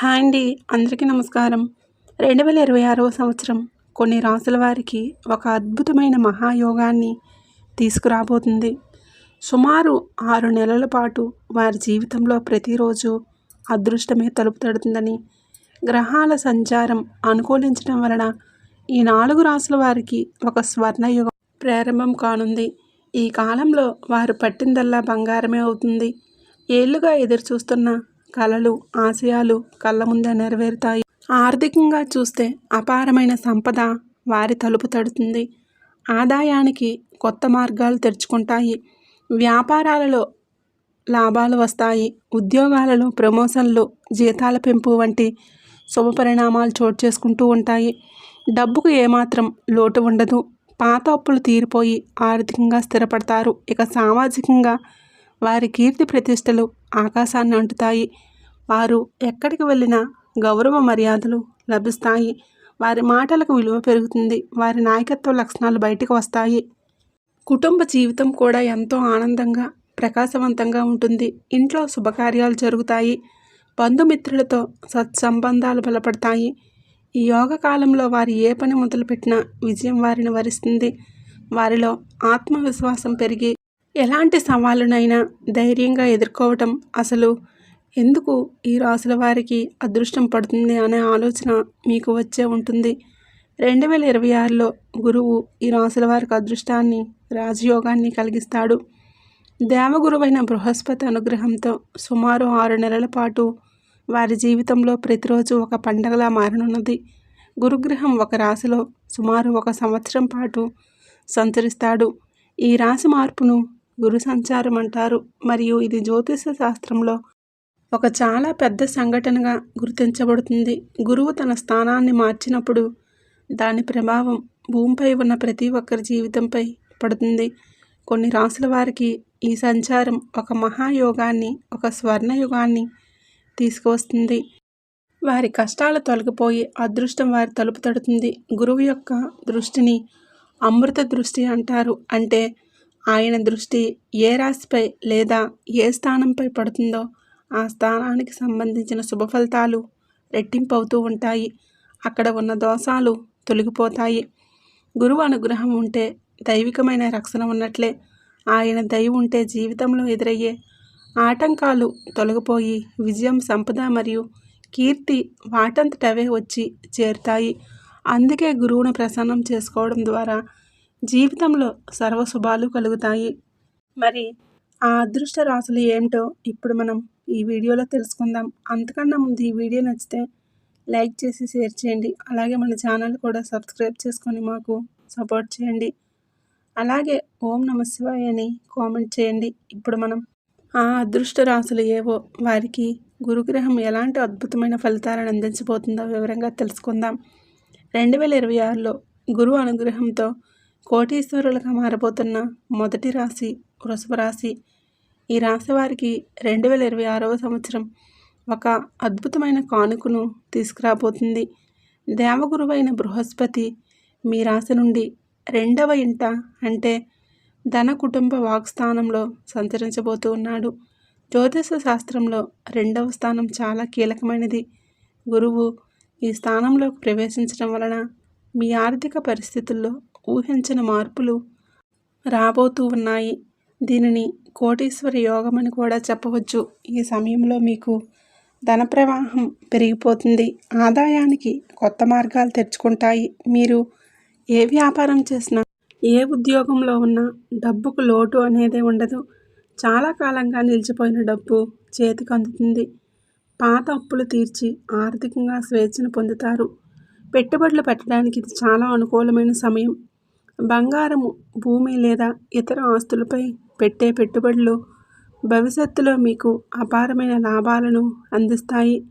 Hi అండి. అందరికీ నమస్కారం. రెండు వేల ఇరవై ఆరవ సంవత్సరం కొన్ని రాసుల వారికి ఒక అద్భుతమైన మహాయోగాన్ని తీసుకురాబోతుంది. సుమారు ఆరు నెలల పాటు వారి జీవితంలో ప్రతిరోజు అదృష్టమే తలుపు తడుతుందని గ్రహాల సంచారం అనుకూలించడం వలన ఈ నాలుగు రాసుల వారికి ఒక స్వర్ణయుగం ప్రారంభం కానుంది. ఈ కాలంలో వారు పట్టిందల్లా బంగారమే అవుతుంది. ఏళ్ళుగా ఎదురు చూస్తున్న కలలు ఆశయాలు కళ్ళ ముందే నెరవేరుతాయి. ఆర్థికంగా చూస్తే అపారమైన సంపద వారి తలుపు తడుతుంది. ఆదాయానికి కొత్త మార్గాలు తెరుచుకుంటాయి. వ్యాపారాలలో లాభాలు వస్తాయి. ఉద్యోగాలలో ప్రమోషన్లు జీతాల పెంపు వంటి శుభ పరిణామాలు చోటు చేసుకుంటూ ఉంటాయి. డబ్బుకు ఏమాత్రం లోటు ఉండదు. పాత అప్పులు తీరిపోయి ఆర్థికంగా స్థిరపడతారు. ఇక సామాజికంగా వారి కీర్తి ప్రతిష్టలు ఆకాశాన్ని అంటుతాయి. వారు ఎక్కడికి వెళ్ళినా గౌరవ మర్యాదలు లభిస్తాయి. వారి మాటలకు విలువ పెరుగుతుంది. వారి నాయకత్వ లక్షణాలు బయటకు వస్తాయి. కుటుంబ జీవితం కూడా ఎంతో ఆనందంగా ప్రకాశవంతంగా ఉంటుంది. ఇంట్లో శుభకార్యాలు జరుగుతాయి. బంధుమిత్రులతో సత్సంబంధాలు బలపడతాయి. ఈ యోగ కాలంలో వారు ఏ పని మొదలుపెట్టినా విజయం వారిని వరిస్తుంది. వారిలో ఆత్మవిశ్వాసం పెరిగి ఎలాంటి సవాళ్ళనైనా ధైర్యంగా ఎదుర్కోవటం అసలు ఎందుకు ఈ రాసుల వారికి అదృష్టం పడుతుంది అనే ఆలోచన మీకు వచ్చే ఉంటుంది. రెండు వేల ఇరవై ఆరులో గురువు ఈ రాసుల వారికి అదృష్టాన్ని రాజయోగాన్ని కలిగిస్తాడు. దేవగురువైన బృహస్పతి అనుగ్రహంతో సుమారు ఆరు నెలల పాటు వారి జీవితంలో ప్రతిరోజు ఒక పండగలా మారనున్నది. గురుగ్రహం ఒక రాశిలో సుమారు ఒక సంవత్సరం పాటు సంచరిస్తాడు. ఈ రాశి మార్పును గురు సంచారం అంటారు. మరియు ఇది జ్యోతిష శాస్త్రంలో ఒక చాలా పెద్ద సంఘటనగా గుర్తించబడుతుంది. గురువు తన స్థానాన్ని మార్చినప్పుడు దాని ప్రభావం భూమిపై ఉన్న ప్రతి ఒక్కరి జీవితంపై పడుతుంది. కొన్ని రాసుల వారికి ఈ సంచారం ఒక మహాయోగాన్ని ఒక స్వర్ణయుగాన్ని తీసుకువస్తుంది. వారి కష్టాలు తొలగిపోయి అదృష్టం వారి తలుపు తడుతుంది. గురువు యొక్క దృష్టిని అమృత దృష్టి అంటారు. అంటే ఆయన దృష్టి ఏ రాశిపై లేదా ఏ స్థానంపై పడుతుందో ఆ స్థానానికి సంబంధించిన శుభ ఫలితాలు రెట్టింపు అవుతూ ఉంటాయి. అక్కడ ఉన్న దోషాలు తొలగిపోతాయి. గురువు అనుగ్రహం ఉంటే దైవికమైన రక్షణ ఉన్నట్లే. ఆయన దయ ఉంటే జీవితంలో ఎదురయ్యే ఆటంకాలు తొలగిపోయి విజయం సంపద మరియు కీర్తి వాటంతటవే వచ్చి చేరుతాయి. అందుకే గురువును ప్రసన్నం చేసుకోవడం ద్వారా జీవితంలో సర్వశుభాలు కలుగుతాయి. మరి ఆ అదృష్ట రాశులు ఏమిటో ఇప్పుడు మనం ఈ వీడియోలో తెలుసుకుందాం. అంతకన్నా ముందు ఈ వీడియో నచ్చితే లైక్ చేసి షేర్ చేయండి. అలాగే మన ఛానల్ కూడా సబ్స్క్రైబ్ చేసుకొని మాకు సపోర్ట్ చేయండి. అలాగే ఓం నమశివాయ అని కామెంట్ చేయండి. ఇప్పుడు మనం ఆ అదృష్ట రాశులు ఏవో వారికి గురుగ్రహం ఎలాంటి అద్భుతమైన ఫలితాలను అందించబోతుందో వివరంగా తెలుసుకుందాం. రెండు వేల ఇరవై ఆరులో గురువు అనుగ్రహంతో కోటీశ్వరులుగా మారబోతున్న మొదటి రాశి వృషభ రాశి. ఈ రాశి వారికి రెండు వేల ఇరవై ఆరవ సంవత్సరం ఒక అద్భుతమైన కానుకను తీసుకురాబోతుంది. దేవగురువైన బృహస్పతి మీ రాశి నుండి రెండవ ఇంట అంటే ధన కుటుంబ వాగ్స్థానంలో సంచరించబోతూ ఉన్నాడు. జ్యోతిష శాస్త్రంలో రెండవ స్థానం చాలా కీలకమైనది. గురువు ఈ స్థానంలోకి ప్రవేశించడం వలన మీ ఆర్థిక పరిస్థితుల్లో ఊహించని మార్పులు రాబోతూ ఉన్నాయి. దీనిని కోటీశ్వర యోగం అని కూడా చెప్పవచ్చు. ఈ సమయంలో మీకు ధన ప్రవాహం పెరిగిపోతుంది. ఆదాయానికి కొత్త మార్గాలు తెరుచుకుంటాయి. మీరు ఏ వ్యాపారం చేసినా ఏ ఉద్యోగంలో ఉన్నా డబ్బుకు లోటు అనేది ఉండదు. చాలా కాలంగా నిలిచిపోయిన డబ్బు చేతికి అందుతుంది. పాత అప్పులు తీర్చి ఆర్థికంగా స్వేచ్ఛను పొందుతారు. పెట్టుబడులు పెట్టడానికి ఇది చాలా అనుకూలమైన సమయం. బంగారము భూమి లేదా ఇతర ఆస్తులపై పెట్టే పెట్టుబడులు భవిష్యత్తులో మీకు అపారమైన లాభాలను అందిస్తాయి.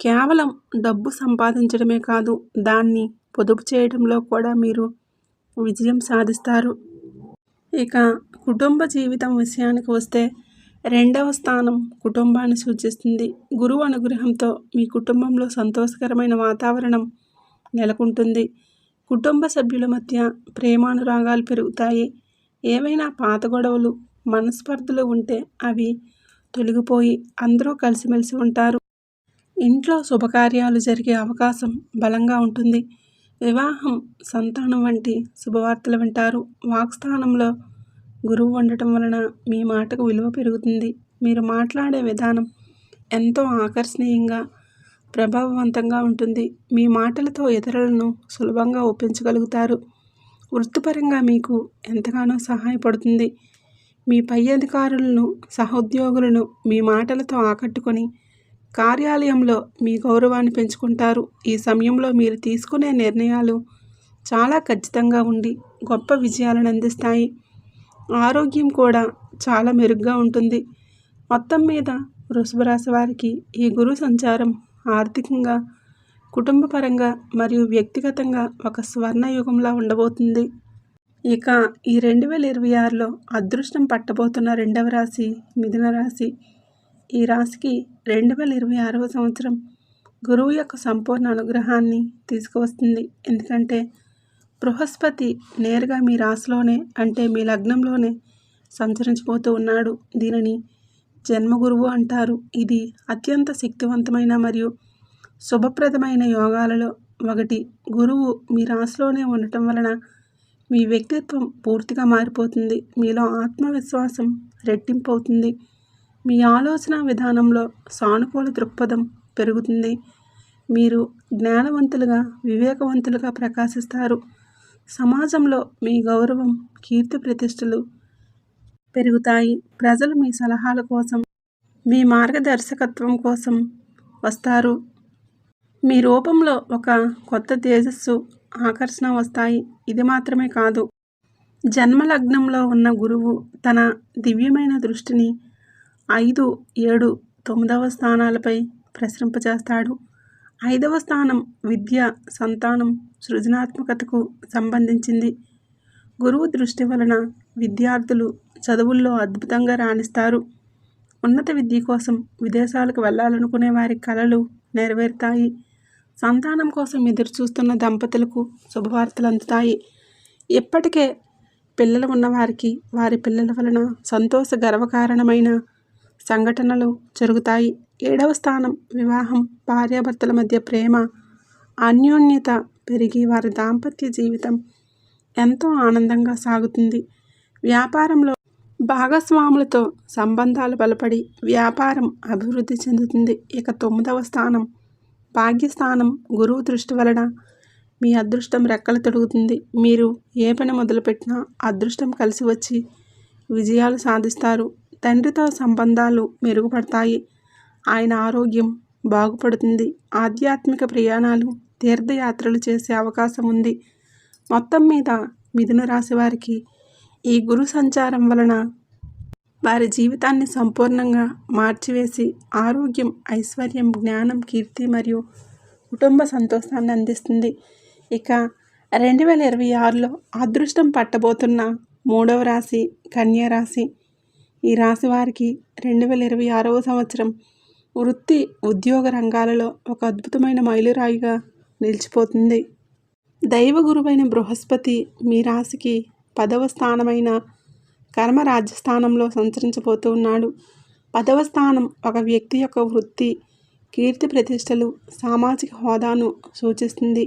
కేవలం డబ్బు సంపాదించడమే కాదు దాన్ని పొదుపు చేయడంలో కూడా మీరు విజయం సాధిస్తారు. ఇక కుటుంబ జీవితం విషయానికి వస్తే రెండవ స్థానం కుటుంబాన్ని సూచిస్తుంది. గురువు అనుగ్రహంతో మీ కుటుంబంలో సంతోషకరమైన వాతావరణం నెలకొంటుంది. కుటుంబ సభ్యుల మధ్య ప్రేమానురాగాలు పెరుగుతాయి. ఏవైనా పాత గొడవలు మనస్పర్ధలు ఉంటే అవి తొలగిపోయి అందరూ కలిసిమెలిసి ఉంటారు. ఇంట్లో శుభకార్యాలు జరిగే అవకాశం బలంగా ఉంటుంది. వివాహం సంతానం వంటి శుభవార్తలు వింటారు. వాక్స్థానంలో గురువు ఉండటం వలన మీ మాటకు విలువ పెరుగుతుంది. మీరు మాట్లాడే విధానం ఎంతో ఆకర్షణీయంగా ప్రభావవంతంగా ఉంటుంది. మీ మాటలతో ఇతరులను సులభంగా ఒప్పించగలుగుతారు. వృత్తిపరంగా మీకు ఎంతగానో సహాయపడుతుంది. మీ పై అధికారులను సహోద్యోగులను మీ మాటలతో ఆకట్టుకొని కార్యాలయంలో మీ గౌరవాన్ని పెంచుకుంటారు. ఈ సమయంలో మీరు తీసుకునే నిర్ణయాలు చాలా ఖచ్చితంగా ఉండి గొప్ప విజయాలను అందిస్తాయి. ఆరోగ్యం కూడా చాలా మెరుగ్గా ఉంటుంది. మొత్తం మీద వృషభ రాశి వారికి ఈ గురు సంచారం ఆర్థికంగా కుటుంబపరంగా మరియు వ్యక్తిగతంగా ఒక స్వర్ణయుగంలా ఉండబోతుంది. ఇక ఈ రెండు వేల ఇరవై ఆరులో అదృష్టం పట్టబోతున్న రెండవ రాశి మిథున రాశి. ఈ రాశికి రెండు వేల ఇరవై ఆరవ సంవత్సరం గురువు యొక్క సంపూర్ణ అనుగ్రహాన్ని తీసుకువస్తుంది. ఎందుకంటే బృహస్పతి నేరుగా మీ రాశిలోనే అంటే మీ లగ్నంలోనే సంచరించిపోతూ ఉన్నాడు. దీనిని జన్మగురువు అంటారు. ఇది అత్యంత శక్తివంతమైన మరియు శుభప్రదమైన యోగాలలో ఒకటి. గురువు మీ రాశిలోనే ఉండటం వలన మీ వ్యక్తిత్వం పూర్తిగా మారిపోతుంది. మీలో ఆత్మవిశ్వాసం రెట్టింపు అవుతుంది మీ ఆలోచన విధానంలో సానుకూల దృక్పథం పెరుగుతుంది. మీరు జ్ఞానవంతులుగా వివేకవంతులుగా ప్రకాశిస్తారు. సమాజంలో మీ గౌరవం కీర్తి ప్రతిష్టలు పెరుగుతాయి. ప్రజలు మీ సలహాల కోసం మీ మార్గదర్శకత్వం కోసం వస్తారు. మీ రూపంలో ఒక కొత్త తేజస్సు ఆకర్షణ వస్తాయి. ఇది మాత్రమే కాదు. జన్మలగ్నంలో ఉన్న గురువు తన దివ్యమైన దృష్టిని ఐదు ఏడు తొమ్మిదవ స్థానాలపై ప్రసరింపజేస్తాడు. ఐదవ స్థానం విద్య సంతానం సృజనాత్మకతకు సంబంధించింది. గురువు దృష్టి వలన విద్యార్థులు చదువుల్లో అద్భుతంగా రాణిస్తారు. ఉన్నత విద్య కోసం విదేశాలకు వెళ్ళాలనుకునే వారి కలలు నెరవేరుతాయి. సంతానం కోసం ఎదురు చూస్తున్న దంపతులకు శుభవార్తలు అందుతాయి. ఇప్పటికే పిల్లలు ఉన్నవారికి వారి పిల్లల వలన సంతోష గర్వకారణమైన సంఘటనలు జరుగుతాయి. ఏడవ స్థానం వివాహం భార్యాభర్తల మధ్య ప్రేమ అన్యోన్యత పెరిగి వారి దాంపత్య జీవితం ఎంతో ఆనందంగా సాగుతుంది. వ్యాపారంలో భాగస్వాములతో సంబంధాలు బలపడి వ్యాపారం అభివృద్ధి చెందుతుంది. ఇక తొమ్మిదవ స్థానం భాగ్యస్థానం గురువు దృష్టి వలన మీ అదృష్టం రెక్కలు తొడుగుతుంది. మీరు ఏ పని మొదలుపెట్టినా అదృష్టం కలిసి వచ్చి విజయాలు సాధిస్తారు. తండ్రితో సంబంధాలు మెరుగుపడతాయి. ఆయన ఆరోగ్యం బాగుపడుతుంది. ఆధ్యాత్మిక ప్రయాణాలు తీర్థయాత్రలు చేసే అవకాశం ఉంది. మొత్తం మీద మిథున రాశి వారికి ఈ గురు సంచారం వలన వారి జీవితాన్ని సంపూర్ణంగా మార్చివేసి ఆరోగ్యం ఐశ్వర్యం జ్ఞానం కీర్తి మరియు కుటుంబ సంతోషాన్ని అందిస్తుంది. ఇక రెండు వేల ఇరవై ఆరులో అదృష్టం పట్టబోతున్న మూడవ రాశి కన్యా రాశి. ఈ రాశి వారికి రెండు వేల ఇరవై ఆరవ సంవత్సరం వృత్తి ఉద్యోగ రంగాలలో ఒక అద్భుతమైన మైలురాయిగా నిలిచిపోతుంది. దైవ గురువైన బృహస్పతి మీ రాశికి పదవ స్థానమైన కర్మ రాజ్యస్థానంలో సంచరించబోతూ ఉన్నాడు. పదవ స్థానం ఒక వ్యక్తి యొక్క వృత్తి కీర్తి ప్రతిష్టలు సామాజిక హోదాను సూచిస్తుంది.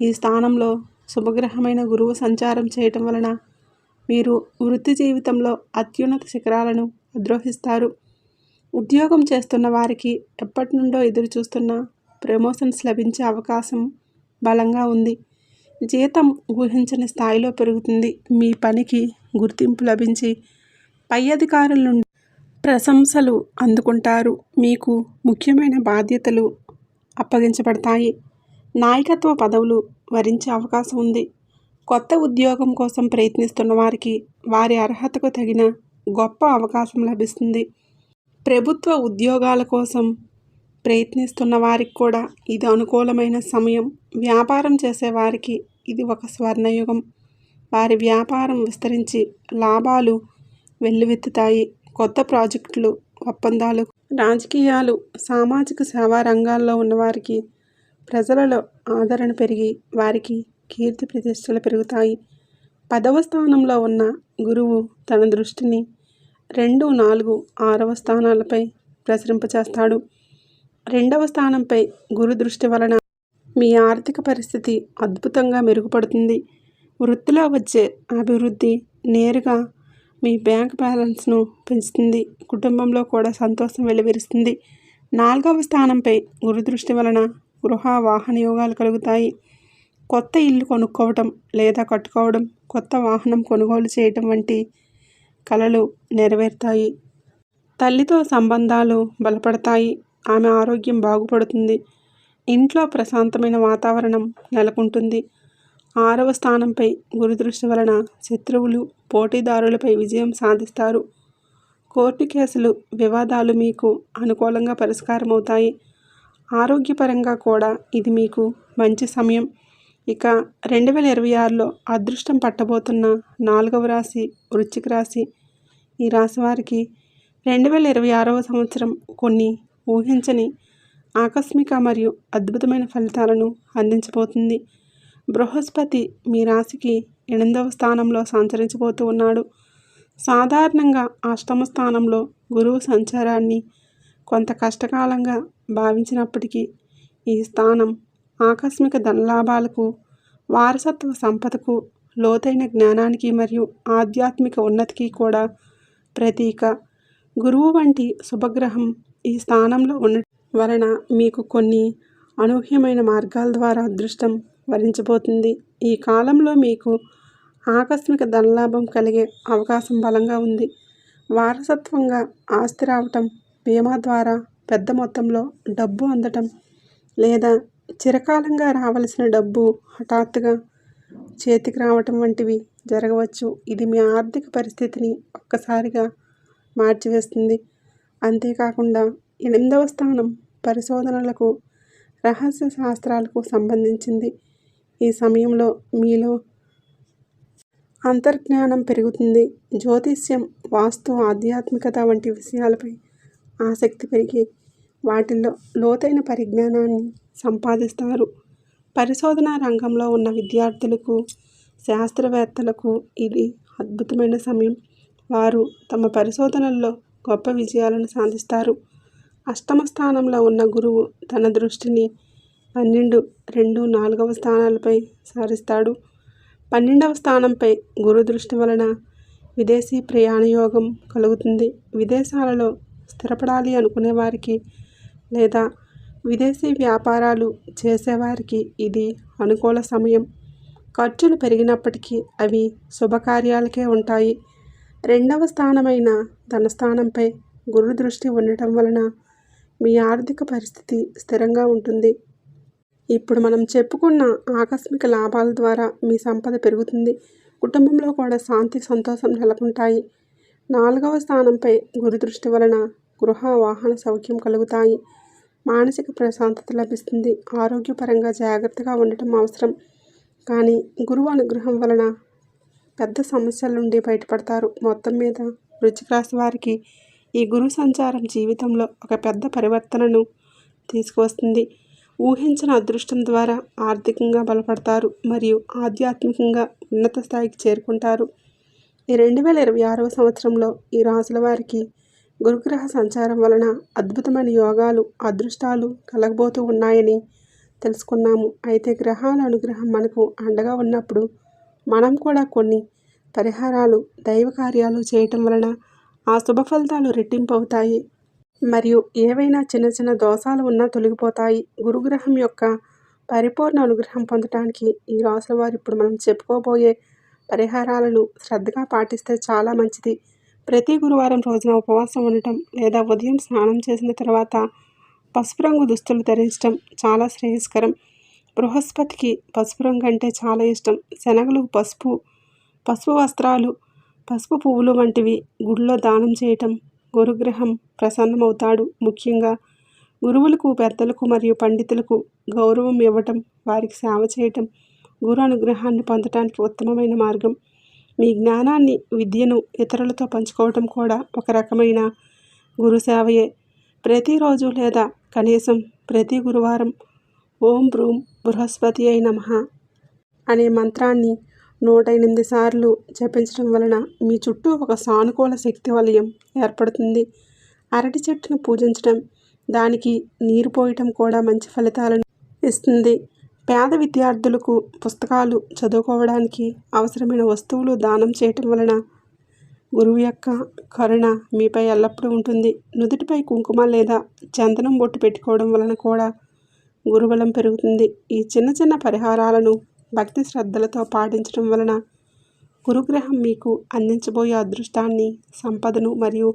ఈ స్థానంలో శుభగ్రహమైన గురువు సంచారం చేయటం వలన మీరు వృత్తి జీవితంలో అత్యున్నత శిఖరాలను అద్రోహిస్తారు. ఉద్యోగం చేస్తున్న వారికి ఎప్పటి నుండో ఎదురు చూస్తున్న ప్రమోషన్స్ లభించే అవకాశం బలంగా ఉంది. జీతం ఊహించని స్థాయిలో పెరుగుతుంది. మీ పనికి గుర్తింపు లభించి పై అధికారుల నుండి ప్రశంసలు అందుకుంటారు. మీకు ముఖ్యమైన బాధ్యతలు అప్పగించబడతాయి. నాయకత్వ పదవులు వరించే అవకాశం ఉంది. కొత్త ఉద్యోగం కోసం ప్రయత్నిస్తున్న వారికి వారి అర్హతకు తగిన గొప్ప అవకాశం లభిస్తుంది. ప్రభుత్వ ఉద్యోగాల కోసం ప్రయత్నిస్తున్న వారికి కూడా ఇది అనుకూలమైన సమయం. వ్యాపారం చేసేవారికి ఇది ఒక స్వర్ణయుగం. వారి వ్యాపారం విస్తరించి లాభాలు వెల్లువెత్తుతాయి. కొత్త ప్రాజెక్టులు ఒప్పందాలు రాజకీయాలు సామాజిక సేవా రంగాల్లో ఉన్నవారికి ప్రజలలో ఆదరణ పెరిగి వారికి కీర్తి ప్రతిష్టలు పెరుగుతాయి. పదవ స్థానంలో ఉన్న గురువు తన దృష్టిని రెండు నాలుగు ఆరవ స్థానాలపై ప్రసరింపచేస్తాడు. రెండవ స్థానంపై గురు దృష్టి వలన మీ ఆర్థిక పరిస్థితి అద్భుతంగా మెరుగుపడుతుంది. వృత్తిలో వచ్చే అభివృద్ధి నేరుగా మీ బ్యాంక్ బ్యాలెన్స్ను పెంచుతుంది. కుటుంబంలో కూడా సంతోషం వెలువరిస్తుంది. నాలుగవ స్థానంపై గురు దృష్టి వలన గృహ వాహన యోగాలు కలుగుతాయి. కొత్త ఇల్లు కొనుక్కోవటం లేదా కట్టుకోవడం కొత్త వాహనం కొనుగోలు చేయటం వంటి కళలు నెరవేరుతాయి. తల్లితో సంబంధాలు బలపడతాయి. ఆమె ఆరోగ్యం బాగుపడుతుంది. ఇంట్లో ప్రశాంతమైన వాతావరణం నెలకొంటుంది. ఆరవ స్థానంపై గురుదృష్టి వలన శత్రువులు పోటీదారులపై విజయం సాధిస్తారు. కోర్టు కేసులు వివాదాలు మీకు అనుకూలంగా పరిష్కారం అవుతాయి ఆరోగ్యపరంగా కూడా ఇది మీకు మంచి సమయం. ఇక రెండు వేల ఇరవై ఆరులో అదృష్టం పట్టబోతున్న నాలుగవ రాశి వృశ్చిక రాశి. ఈ రాశి వారికి రెండు వేల ఇరవై ఆరవ సంవత్సరం కొన్ని ఊహించని ఆకస్మిక మరియు అద్భుతమైన ఫలితాలను అందించబోతుంది. బృహస్పతి మీ రాశికి ఎనిమిదవ స్థానంలో సంచరించబోతూ ఉన్నాడు. సాధారణంగా అష్టమ స్థానంలో గురువు సంచారాన్ని కొంత కష్టకాలంగా భావించినప్పటికీ ఈ స్థానం ఆకస్మిక ధనలాభాలకు వారసత్వ సంపదకు లోతైన జ్ఞానానికి మరియు ఆధ్యాత్మిక ఉన్నతికి కూడా ప్రతీక. గురువు వంటి శుభగ్రహం ఈ స్థానంలో ఉన్న వలన మీకు కొన్ని అనూహ్యమైన మార్గాల ద్వారా అదృష్టం వరించబోతుంది. ఈ కాలంలో మీకు ఆకస్మిక ధనలాభం కలిగే అవకాశం బలంగా ఉంది. వారసత్వంగా ఆస్తి రావటం బీమా ద్వారా పెద్ద మొత్తంలో డబ్బు అందటం లేదా చిరకాలంగా రావలసిన డబ్బు హఠాత్తుగా చేతికి రావటం వంటివి జరగవచ్చు. ఇది మీ ఆర్థిక పరిస్థితిని ఒక్కసారిగా మార్చివేస్తుంది. అంతేకాకుండా ఎనిమిదవ స్థానం పరిశోధనలకు రహస్య శాస్త్రాలకు సంబంధించింది. ఈ సమయంలో మీలో అంతర్జ్ఞానం పెరుగుతుంది. జ్యోతిష్యం వాస్తు ఆధ్యాత్మికత వంటి విషయాలపై ఆసక్తి పెరిగి వాటిల్లో లోతైన పరిజ్ఞానాన్ని సంపాదిస్తారు. పరిశోధన రంగంలో ఉన్న విద్యార్థులకు శాస్త్రవేత్తలకు ఇది అద్భుతమైన సమయం. వారు తమ పరిశోధనల్లో గొప్ప విజయాలను సాధిస్తారు. అష్టమ స్థానంలో ఉన్న గురువు తన దృష్టిని పన్నెండు రెండు నాలుగవ స్థానాలపై సారిస్తాడు. పన్నెండవ స్థానంపై గురు దృష్టి వలన విదేశీ ప్రయాణయోగం కలుగుతుంది. విదేశాలలో స్థిరపడాలి అనుకునే వారికి లేదా విదేశీ వ్యాపారాలు చేసేవారికి ఇది అనుకూల సమయం. ఖర్చులు పెరిగినప్పటికీ అవి శుభకార్యాలకే ఉంటాయి. రెండవ స్థానమైన ధనస్థానంపై గురు దృష్టి ఉండటం వలన మీ ఆర్థిక పరిస్థితి స్థిరంగా ఉంటుంది. ఇప్పుడు మనం చెప్పుకున్న ఆకస్మిక లాభాల ద్వారా మీ సంపద పెరుగుతుంది. కుటుంబంలో కూడా శాంతి సంతోషం నెలకొంటాయి. నాలుగవ స్థానంపై గురు దృష్టి వలన గృహ వాహన సౌఖ్యం కలుగుతాయి. మానసిక ప్రశాంతత లభిస్తుంది. ఆరోగ్యపరంగా జాగ్రత్తగా ఉండటం అవసరం. కానీ గురువు అనుగ్రహం వలన పెద్ద సమస్యల నుండి బయటపడతారు. మొత్తం మీద వృచ్చిక రాశి వారికి ఈ గురు సంచారం జీవితంలో ఒక పెద్ద పరివర్తనను తీసుకువస్తుంది. ఊహించిన అదృష్టం ద్వారా ఆర్థికంగా బలపడతారు మరియు ఆధ్యాత్మికంగా ఉన్నత స్థాయికి చేరుకుంటారు. ఈ రెండు వేల ఇరవై ఆరవ సంవత్సరంలో ఈ రాసుల వారికి గురుగ్రహ సంచారం వలన అద్భుతమైన యోగాలు అదృష్టాలు కలగబోతూ ఉన్నాయని తెలుసుకున్నాము. అయితే గ్రహాల అనుగ్రహం మనకు అండగా ఉన్నప్పుడు మనం కూడా కొన్ని పరిహారాలు దైవ కార్యాలు చేయటం వలన ఆ శుభ ఫలితాలు రెట్టింపు అవుతాయి మరియు ఏవైనా చిన్న చిన్న దోషాలు ఉన్నా తొలగిపోతాయి. గురుగ్రహం యొక్క పరిపూర్ణ అనుగ్రహం పొందటానికి ఈ రాసుల వారు ఇప్పుడు మనం చెప్పుకోబోయే పరిహారాలను శ్రద్ధగా పాటిస్తే చాలా మంచిది. ప్రతి గురువారం రోజున ఉపవాసం ఉండటం లేదా ఉదయం స్నానం చేసిన తర్వాత పసుపు రంగు దుస్తులు ధరించడం చాలా శ్రేయస్కరం. బృహస్పతికి పసుపు రంగు అంటే చాలా ఇష్టం. శనగలు పసుపు పసుపు వస్త్రాలు పసుపు పువ్వులు వంటివి గుడిలో దానం చేయటం గురుగ్రహం ప్రసన్నమవుతాడు. ముఖ్యంగా గురువులకు పెద్దలకు మరియు పండితులకు గౌరవం ఇవ్వటం వారికి సేవ చేయటం గురు అనుగ్రహాన్ని పొందటానికి ఉత్తమమైన మార్గం. మీ జ్ఞానాన్ని విద్యను ఇతరులతో పంచుకోవటం కూడా ఒక రకమైన గురు సేవయే ప్రతిరోజు లేదా కనీసం ప్రతి గురువారం ఓం భ్రూం బృహస్పతి అయి నమ అనే మంత్రాన్ని నూట ఎనిమిది సార్లు జపించడం వలన మీ చుట్టూ ఒక సానుకూల శక్తి వలయం ఏర్పడుతుంది. అరటి చెట్టును పూజించడం దానికి నీరు పోయటం కూడా మంచి ఫలితాలను ఇస్తుంది. పేద విద్యార్థులకు పుస్తకాలు చదువుకోవడానికి అవసరమైన వస్తువులు దానం చేయటం వలన గురువు యొక్క కరుణ మీపై ఎల్లప్పుడూ ఉంటుంది. నుదుటిపై కుంకుమ లేదా చందనం బొట్టు పెట్టుకోవడం వలన కూడా గురుబలం పెరుగుతుంది. ఈ చిన్న చిన్న పరిహారాలను భక్తి శ్రద్ధలతో పాటించడం వలన గురుగ్రహం మీకు అందించబోయే అదృష్టాన్ని సంపదను మరియు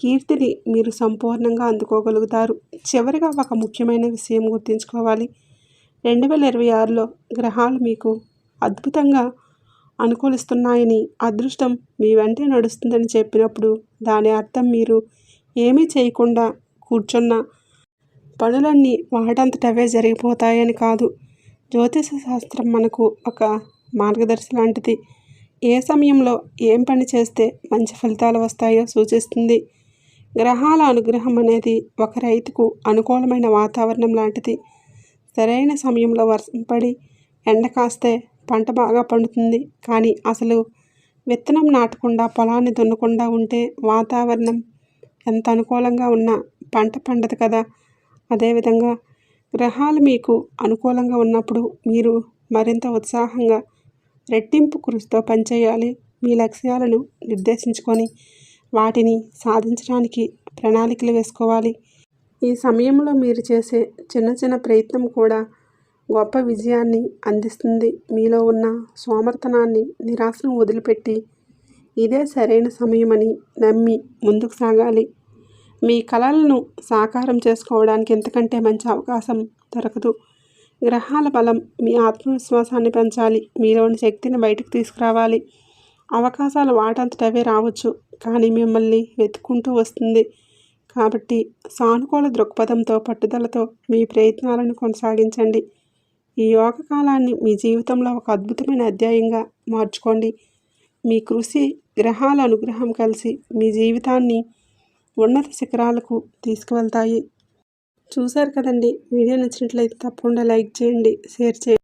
కీర్తిని మీరు సంపూర్ణంగా అందుకోగలుగుతారు. చివరిగా ఒక ముఖ్యమైన విషయం గుర్తుంచుకోవాలి. రెండు వేల ఇరవై ఆరులో గ్రహాలు మీకు అద్భుతంగా అనుకూలిస్తున్నాయని అదృష్టం మీ వెంటే నడుస్తుందని చెప్పినప్పుడు దాని అర్థం మీరు ఏమీ చేయకుండా కూర్చున్న పనులన్నీ వాటంతటవే జరిగిపోతాయని కాదు. జ్యోతిష శాస్త్రం మనకు ఒక మార్గదర్శి లాంటిది. ఏ సమయంలో ఏం పని చేస్తే మంచి ఫలితాలు వస్తాయో సూచిస్తుంది. గ్రహాల అనుగ్రహం అనేది ఒక రైతుకు అనుకూలమైన వాతావరణం లాంటిది. సరైన సమయంలో వర్షం పడి ఎండ కాస్తే పంట బాగా పండుతుంది. కానీ అసలు విత్తనం నాటకుండా పొలాన్ని దున్నకుండా ఉంటే వాతావరణం ఎంత అనుకూలంగా ఉన్నా పంట పండదు కదా. అదేవిధంగా గ్రహాలు మీకు అనుకూలంగా ఉన్నప్పుడు మీరు మరింత ఉత్సాహంగా రెట్టింపు కృషితో పనిచేయాలి. మీ లక్ష్యాలను నిర్దేశించుకొని వాటిని సాధించడానికి ప్రణాళికలు వేసుకోవాలి. ఈ సమయంలో మీరు చేసే చిన్న చిన్న ప్రయత్నం కూడా గొప్ప విజయాన్ని అందిస్తుంది. మీలో ఉన్న సోమర్థనాన్ని నిరాశను వదిలిపెట్టి ఇదే సరైన సమయమని నమ్మి ముందుకు సాగాలి. మీ కళలను సాకారం చేసుకోవడానికి ఎంతకంటే మంచి అవకాశం దొరకదు. గ్రహాల బలం మీ ఆత్మవిశ్వాసాన్ని పెంచాలి. మీలోని శక్తిని బయటకు తీసుకురావాలి. అవకాశాలు వాటంతటవే రావచ్చు కానీ మిమ్మల్ని వెతుక్కుంటూ వస్తుంది. కాబట్టి సానుకూల దృక్పథంతో పట్టుదలతో మీ ప్రయత్నాలను కొనసాగించండి. ఈ యోగ కాలాన్ని మీ జీవితంలో ఒక అద్భుతమైన అధ్యాయంగా మార్చుకోండి. మీ కృషి గ్రహాల అనుగ్రహం కలిసి మీ జీవితాన్ని ఉన్నత శిఖరాలకు తీసుకువెళ్తాయి. చూశారు కదండి? వీడియో నచ్చినట్లయితే తప్పకుండా లైక్ చేయండి షేర్ చేయండి.